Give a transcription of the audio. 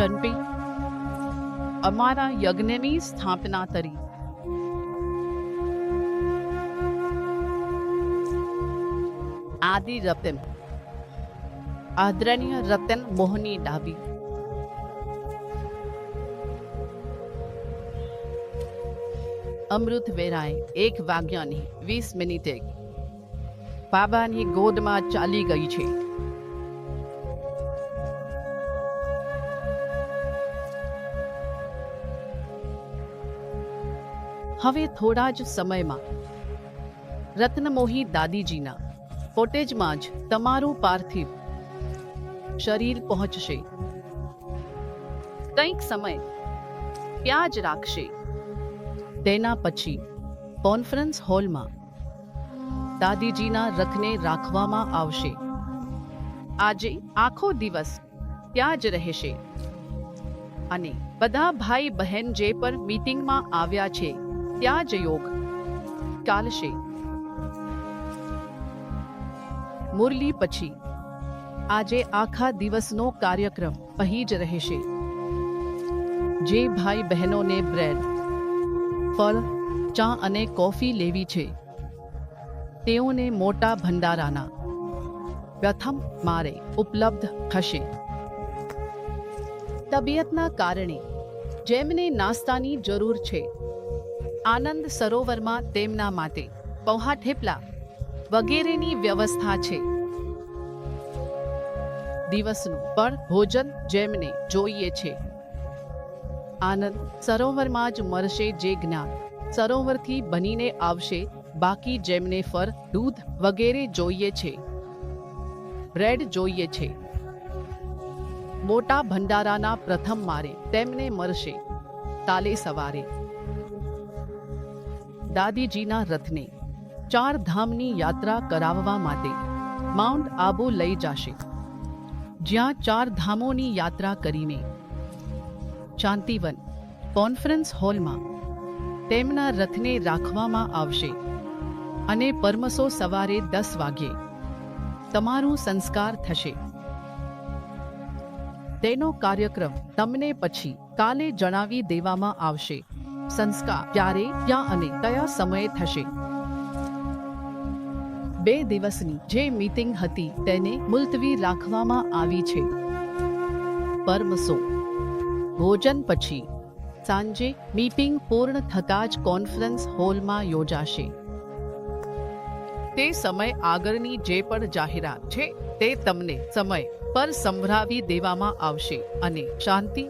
શનપી અમારા યજ્ઞની સ્થાપના કરી. આદિ રતન. આદરણીય રતન મોહની ડાબી. અમૃત વેરાય, એક વાગ્યાની વીસ મિનિટે. બાબાની ગોદમાં ચાલી ગઈ છે. હવે થોડા જ સમયમાં. રત્નમોહી દાદીજીના કોટેજમાં જ તમારું પાર્થિવ શરીર પહોંચશે. કંઈક સમય ત્યાં જ રાખશે. તેના પછી કોન્ફરન્સ હોલમાં દાદીજીના રથને રાખવામાં આવશે. આજે આખો દિવસ ત્યાં જ રહેશે. અને બધા ભાઈ બહેન જે પણ મીટિંગમાં આવ્યા છે ત્યાં યોગ ચાલશે મુરલી પછી આજે આખા દિવસનો કાર્યક્રમ અહીં જ રહેશે જે ભાઈ બહેનોને બ્રેડ ફળ ચા અને કોફી લેવી છે તેઓને મોટા ભંડારાના પ્રથમ મારે ઉપલબ્ધ થશે તબિયતના કારણે જેમને નાસ્તાની જરૂર છે આનંદ સરોવરમાં તેમના માટે પૌહા ઠેપલા વગેરેની વ્યવસ્થા છે. દિવસનું પણ ભોજન જેમને જોઈએ છે. આનંદ સરોવરમાં જ મળશે જે જ્ઞાન. સરોવરથી બનીને આવશે બાકી જેમને ફર દૂધ વગેરે જોઈએ છે. બ્રેડ જોઈએ છે. મોટા ભંડારાના પ્રથમ મારે તેમને મળશે. તાલે સવારે દાદીજીના રથને ચાર ધામની યાત્રા કરાવવા માટે માઉન્ટ આબુ લઈ જશે. જ્યાં ચાર ધામોની યાત્રા કરીને શાંતિવન કોન્ફરન્સ હોલમાં તેમના રથને રાખવામાં આવશે અને પરમસો સવારે દસ વાગ્યે તમારું સંસ્કાર થશે. તેનો કાર્યક્રમ તમને પછી કાલે જણાવી દેવામાં આવશે. સંસ્કાર ક્યારે ક્યાં અને કયા સમયે થશે? બે દિવસની જે મીટિંગ હતી તેને મુલતવી રાખવામાં આવી છે. પરમસો. ભોજન પછી, સાંજે મીટિંગ પૂર્ણ થતા જ કોન્ફરન્સ હોલમાં યોજાશે. તે સમય આગળની જે પણ જાહેરાત છે, તે તમને સમય પર સંભળાવી દેવામાં આવશે અને શાંતિ